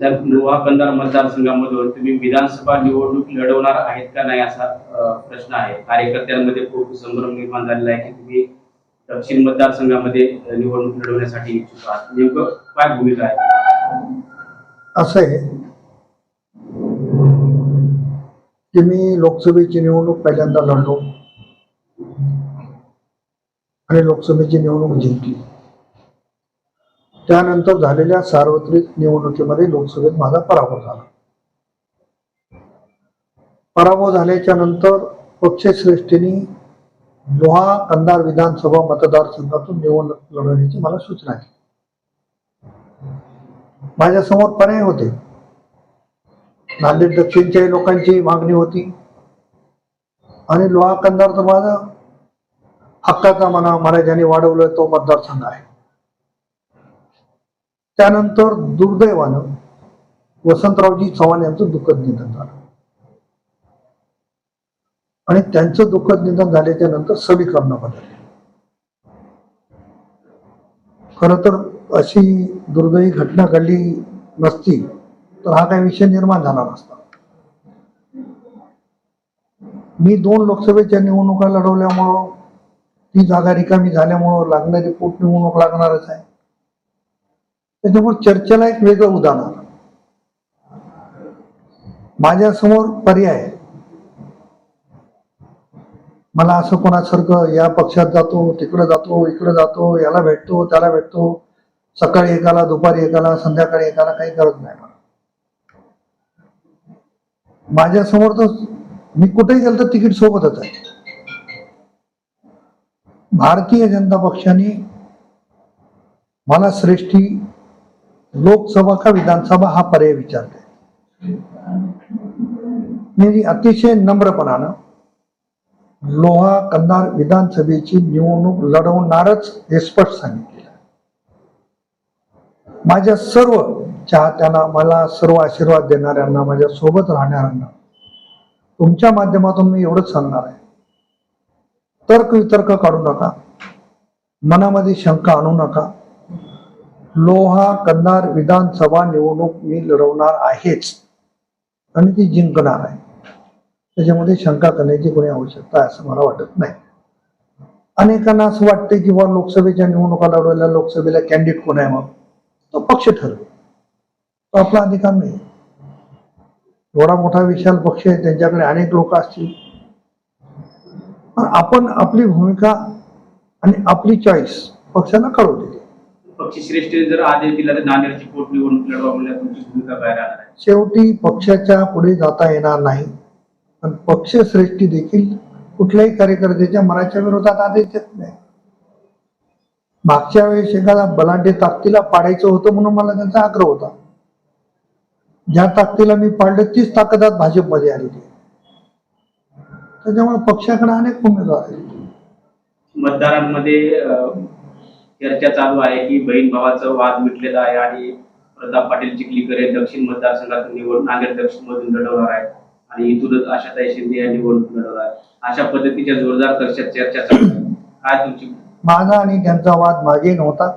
तर लोहा कंधार मतदारसंघामधून तुम्ही विधानसभा निवडणूक लढवणार आहेत का नाही असा प्रश्न आहे. कार्यकर्त्यांमध्ये खूप संभ्रम निर्माण झालेला आहे की तुम्ही दक्षिण मतदारसंघामध्ये निवडणूक लढवण्यासाठी इच्छुक आहात. नेमकं काय भूमिका आहे? असं आहे की मी लोकसभेची निवडणूक पहिल्यांदा लढलो आणि लोकसभेची निवडणूक जिंकली. त्यानंतर झालेल्या सार्वत्रिक निवडणुकीमध्ये लोकसभेत माझा पराभव झाला. पराभव झाल्याच्यानंतर पक्षश्रेष्ठींनी लोहा कंधार विधानसभा मतदारसंघातून निवडणूक लढवण्याची मला सूचना केली. माझ्यासमोर पर्याय होते. नांदेड दक्षिणच्याही लोकांची मागणी होती. आणि लोहा कंधार तर माझा हक्काचा म्हणा मला ज्याने वाढवलं तो मतदारसंघ आहे. त्यानंतर दुर्दैवानं वसंतरावजी चव्हाण यांचं दुःखद निधन झालं. आणि त्यांचं दुःखद निधन झाल्याच्यानंतर समीकरण बदलले. खर तर अशी दुर्दैवी घटना घडली नसती तर हा काही विषय निर्माण झाला नसता. मी दोन लोकसभेच्या निवडणुका लढवल्यामुळं ती जागा रिकामी झाल्यामुळं लागणारी पोटनिवडणूक लागणारच आहे. त्याच्यामुळे चर्चेला एक वेगळं उदाहरण. आलं. माझ्यासमोर पर्याय. मला असं कोणासारखं या पक्षात जातो तिकडे जातो इकडे जातो याला भेटतो त्याला भेटतो. सकाळी एकाला दुपारी एकाला संध्याकाळी एकाला काही गरज नाही मला. माझ्यासमोर तर मी कुठेही गेलो तर तिकीट सोबतच आहे. भारतीय जनता पक्षाने मला श्रेष्ठी लोकसभा का विधानसभा हा पर्याय विचारते. मी अतिशय नम्रपणानं लोहा कंधार विधानसभेची निवडणूक लढवणारच हे स्पष्ट सांगितलेलं माझ्या सर्व चाहत्यांना मला सर्व आशीर्वाद देणाऱ्यांना माझ्या सोबत राहणाऱ्यांना तुमच्या माध्यमातून मी एवढंच सांगणार आहे. तर्क वितर्क काढू नका. मनामध्ये शंका आणू नका. लोहा कन्नार विधानसभा निवडणूक मी लढवणार आहेच. आणि ती जिंकणार आहे. त्याच्यामध्ये शंका करण्याची कोणी आवश्यकता आहे असं मला वाटत नाही. अनेकांना असं वाटतं की बा लोकसभेच्या निवडणुका लढवायला लोकसभेला कॅन्डिडेट कोण आहे मग? तो पक्ष ठरवेल तो आपला अधिकार नाही. एवढा मोठा विशाल पक्ष आहे त्यांच्याकडे अनेक लोक असतील. पण आपण आपली भूमिका आणि आपली चॉईस पक्षांना कळवली पक्षश्रेष्ठी जर आदेश दिला तर नांदेडची पोटनिवडणूक लढवा तुमची भूमिका काय राहणार आहे? शेवटी पक्षाच्या पुढे जाता येणार नाही. पण पक्षश्रेष्ठी देखील कुठल्याही कार्यकर्त्याच्या मनाच्या विरोधात आदेश देत नाही. मागच्या वेळेस एखादा बलाढ्य ताकदीला पाडायचं होतं म्हणून मला त्यांचा आग्रह होता. ज्या ताकदीला मी पाडलं तीच ताकद आज भाजपमध्ये आलेली. त्याच्यामुळे पक्षाकडे अनेक उमेदवार आहेत. मतदारांमध्ये चर्चा चालू आहे की बहीण भावाचा वाद मिटलेला आहे आणि प्रताप पाटील चिखलीकर हे दक्षिण मतदारसंघातून निवडून नांदेड दक्षिण मधून लढवणार आहेत. आणि इथूनच आशाताई शिंदे या निवडणूक लढवणार अशा पद्धतीच्या जोरदार चर्चा चर्चा चालू आहे. काय तुमची? माझा आणि त्यांचा वाद मागे नव्हता.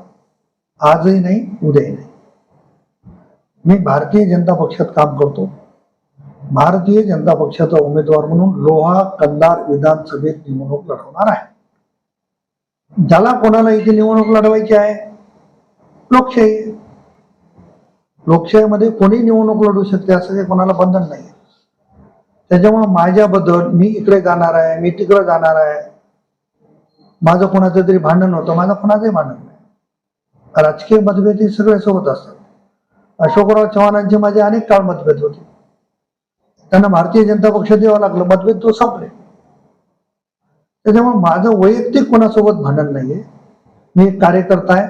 आजही नाही उद्याही नाही. मी भारतीय जनता पक्षात काम करतो. भारतीय जनता पक्षाचा उमेदवार म्हणून लोहा कंदार विधानसभेत निवडणूक लढवणार आहे. ज्याला कोणाला इथे निवडणूक लढवायची आहे? लोकशाही. लोकशाहीमध्ये कोणी निवडणूक लढवू शकते असं काही कोणाला बंधन नाही त्याच्यामुळे माझ्याबद्दल मी इकडे जाणार आहे मी तिकडे जाणार आहे. माझं कोणाचं तरी भांडण होतं माझं कोणाचंही भांडण नाही. राजकीय मतभेद हे सगळे सोबत असतात. अशोकराव चव्हाणांचे माझे अनेक काळ मतभेद होते. त्यांना भारतीय जनता पक्ष द्यावं लागलं मतभेद तो संपले. त्याच्यामुळे माझं वैयक्तिक कोणासोबत भांडण नाहीये. मी एक कार्यकर्ता आहे.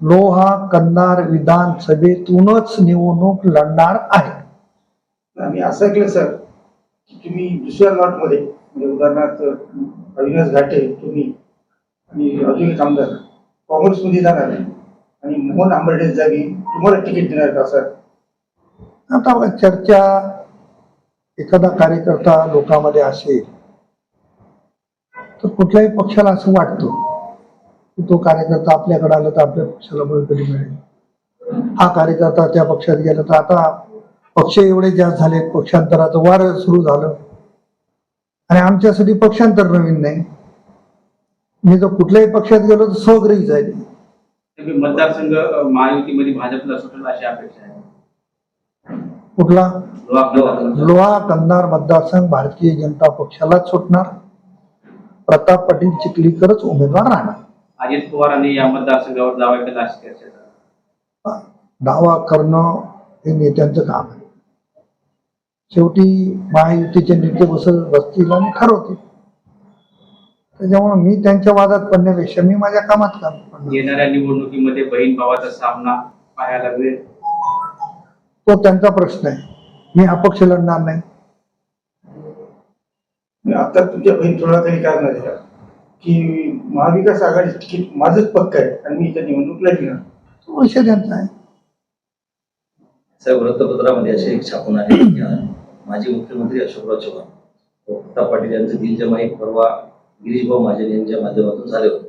लोहा कंदार विधानसभेतूनच निवडणूक लढणार आहे. आम्ही असं ऐकलं सर की तुम्ही दुसऱ्या लॉटमध्ये म्हणजे उदाहरणार्थ अविनाश घाटे तुम्ही आणि अजून एक आमदार काँग्रेसमध्ये जाणार आहे. आणि मोहन आंबर्डे जागी तुम्हाला तिकीट देणार का सर? आता चर्चा एखादा कार्यकर्ता लोकांमध्ये असेल तर कुठल्याही पक्षाला असं वाटतं की तो कार्यकर्ता आपल्याकडे आला तर आपल्या पक्षाला बळकटी मिळेल. हा कार्यकर्ता त्या पक्षात गेला तर आता पक्ष एवढे जास्त झाले पक्षांतराचं वार सुरू झालं. आणि आमच्यासाठी पक्षांतर नवीन नाही. मी जर कुठल्याही पक्षात गेलो तर स्वगृही जाईल. मतदारसंघ महायुतीमध्ये भाजपला सुटेल अशी अपेक्षा आहे. कुठला. लोहा कंधार मतदारसंघ भारतीय जनता पक्षालाच सुटणार. प्रताप पाटील चिखलीकरच उमेदवार राहणार. अजित पवारांनी या मतदारसंघावर दावा केला अशी चर्चा आहे. दावा करणं हे नेत्यांचं काम आहे. शेवटी महायुतीचे नेते बस बसतील आणि ठरवतील. त्याच्यामुळे मी त्यांच्या वादात पडण्यापेक्षा मी माझ्या कामात काम पडणार येणाऱ्या निवडणुकीमध्ये बहीण भावाचा सामना पाहायला मिळेल. तो त्यांचा प्रश्न आहे. मी अपक्ष लढणार नाही. आता तुमच्या बहीण थोडा तरी कारण आहे का? की महाविकास आघाडी तिकीट माझंच पक्क आहे आणि मी इथं निवडणूक लढणार तो विषय त्यांचा आहे साहेब वृत्तपत्रामध्ये असे एक छापून आहे की माजी मुख्यमंत्री अशोकराव चव्हाण प्रताप पाटील यांचे दिल जमाई परवा गिरीशभाऊ महाजन यांच्या माध्यमातून झाले होते.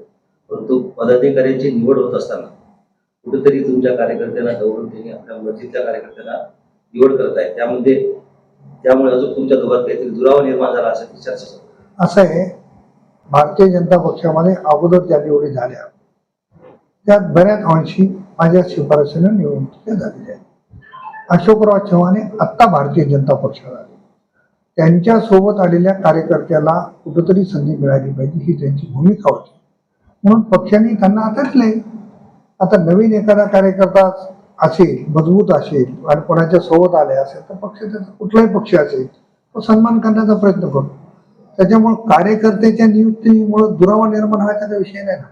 परंतु पदाधिकाऱ्यांची निवड होत असताना कुठेतरी तुमच्या कार्यकर्त्यांना डवरून त्यांनी आपल्या मर्जीतल्या कार्यकर्त्यांना निवड करत आहे. त्यामध्ये त्यामुळे अजून तुमच्या दोघात काहीतरी दुरावा निर्माण झाला असं चर्चा असं आहे भारतीय जनता पक्षामध्ये अगोदर ज्या निवडी झाल्या. त्यात बऱ्याच अंशी माझ्या शिफारसीने निवडणुकीच्या झालेल्या आहेत. अशोकराव चव्हाणे आत्ता भारतीय जनता पक्षात आले. त्यांच्यासोबत आलेल्या कार्यकर्त्याला कुठंतरी संधी मिळाली पाहिजे ही त्यांची भूमिका होती. म्हणून पक्षाने त्यांना आटकले आता नवीन एखादा कार्यकर्ता असेल मजबूत असेल आणि कोणाच्या सोबत आले असेल तर पक्ष त्याचा कुठलाही पक्ष असेल तो सन्मान करण्याचा प्रयत्न करतो त्याच्यामुळे कार्यकर्त्याच्या नियुक्तीमुळे दुरावा निर्माण व्हायचा त्याचा विषय नाही ना.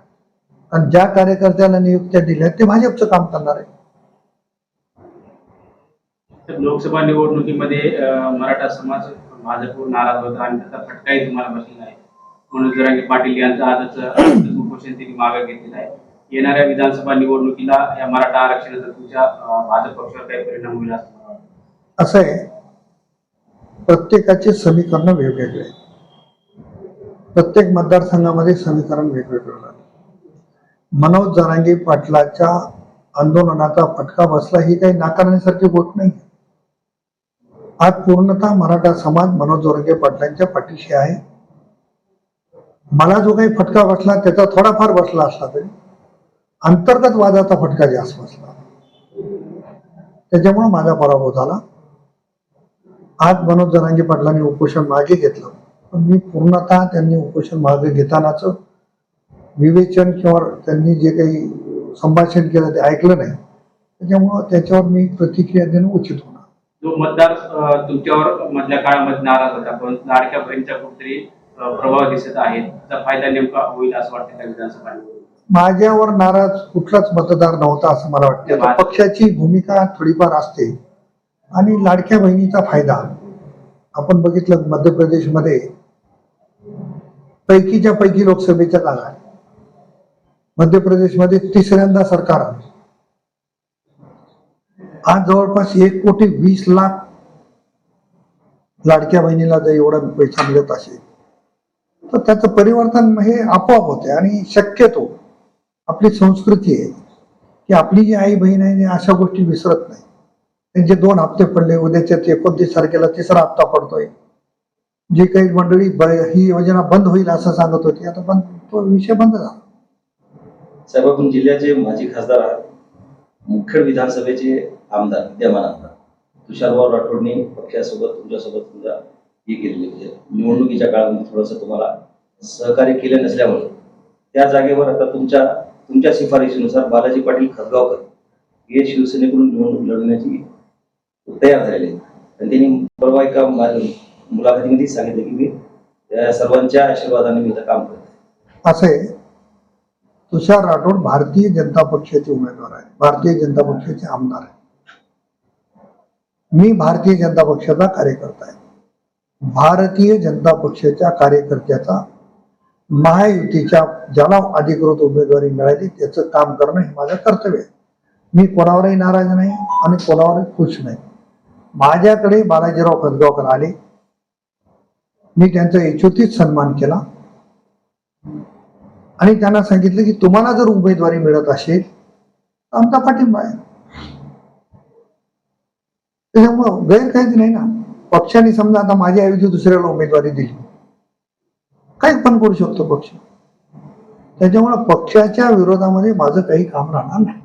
आणि ज्या कार्यकर्त्याला नियुक्त्या दिल्या ते भाजपचं काम करणार आहे. लोकसभा निवडणुकीमध्ये मराठा समाज भाजपवर नाराज होता आणि त्याचा फटकाही तुम्हाला बसलेला आहे. म्हणून जरांगे पाटील यांचा आजच उपोषण त्यांनी मागे घेतलेला आहे. येणाऱ्या विधानसभा निवडणुकीला या मराठा आरक्षणाचा तुमच्या भाजप पक्षावर काही परिणाम होईल असं आहे. प्रत्येकाचे समीकरण वेगवेगळे प्रत्येक मतदारसंघामध्ये समीकरण वेगवेगळं मनोज जरांगे पाटलाच्या आंदोलनाचा फटका बसला ही काही नाकारण्यासारखी गोष्ट नाही. आज पूर्णतः मराठा समाज मनोज जोरंगे पाटलांच्या पाठीशी आहे. मला जो काही फटका बसला त्याचा थोडाफार बसला असला तरी अंतर्गत वादाचा फटका जास्त बसला. त्याच्यामुळे माझा पराभव झाला. आज मनोज जरांगे पाटलांनी उपोषण मागे घेतलं. पण मी पूर्णतः त्यांनी उपोषण मागे घेतानाच विवेचन किंवा त्यांनी जे काही संभाषण केलं ते ऐकलं नाही. त्याच्यामुळं त्याच्यावर मी प्रतिक्रिया देणं उचित होणार. जो मतदार तुमच्यावर मधल्या काळामध्ये नाराज होता पण लाडक्या बहिणीचा कुठेतरी प्रभाव दिसत आहे त्याचा फायदा नेमका होईल असं वाटतं त्या विधानसभा माझ्यावर नाराज कुठलाच मतदार नव्हता असं मला वाटतं. पक्षाची भूमिका थोडीफार असते. आणि लाडक्या बहिणीचा फायदा. आपण बघितलं मध्य प्रदेशमध्ये पैकीच्या पैकी लोकसभेच्या जागा. मध्य प्रदेशमध्ये तिसऱ्यांदा सरकार आज जवळपास एक कोटी वीस लाख लाडक्या बहिणीला जर एवढा पैसा मिळत असेल तर त्याचं परिवर्तन हे आपोआप होते आणि शक्यतो आपली संस्कृती आहे की आपली जी आई बहीण आहे अशा गोष्टी विसरत नाही. त्यांचे दोन हप्ते पडले उद्याच्या एकोणतीस तारखेला तिसरा हप्ता पडतोय. जी काही मंडळी ब- ही योजना बंद होईल असं सांगत होती. आता पण तो विषय बंद झाला. साहेब आपण जिल्ह्याचे माजी खासदार आहात. मुखेड विधानसभेचे आमदार विद्यमान आमदार. तुषारभाऊ राठोडनी पक्षासोबत तुमच्यासोबत तुमचा हे केलेले म्हणजे निवडणुकीच्या काळामध्ये थोडंसं तुम्हाला सहकार्य केलं नसल्यामुळे. त्या जागेवर आता तुमच्या तुमच्या शिफारशीनुसार बालाजी पाटील खतगावकर हे शिवसेनेकडून निवडणूक लढवण्याची तयार झालेले आहेत. आणि त्यांनी परवा एका मुलाखतीमध्ये सांगितलं की मी त्या सर्वांच्या आशीर्वादाने मी काम करतो असं आहे तुषार राठोड भारतीय जनता पक्षाचे उमेदवार आहे भारतीय जनता पक्षाचे आमदार आहे मी भारतीय जनता पक्षाचा कार्यकर्ता आहे. भारतीय जनता पक्षाच्या कार्यकर्त्याचा महायुतीच्या ज्याला अधिकृत उमेदवारी मिळाली त्याचं काम करणं हे माझं कर्तव्य आहे. मी कोणावरही नाराज नाही आणि कोणावरही खुश नाही. माझ्याकडे बालाजीराव खतगावकर आले. मी त्यांचा इच्छुतीत सन्मान केला. आणि त्यांना सांगितलं की तुम्हाला जर उमेदवारी मिळत असेल तर आमचा पाठिंबा आहे. त्याच्यामुळं गैर काहीच नाही ना. पक्षाने समजा आता माझ्याऐवजी दुसऱ्याला उमेदवारी दिली. काही पण करू शकतो पक्ष. त्याच्यामुळे पक्षाच्या विरोधामध्ये माझं काही काम राहणार नाही.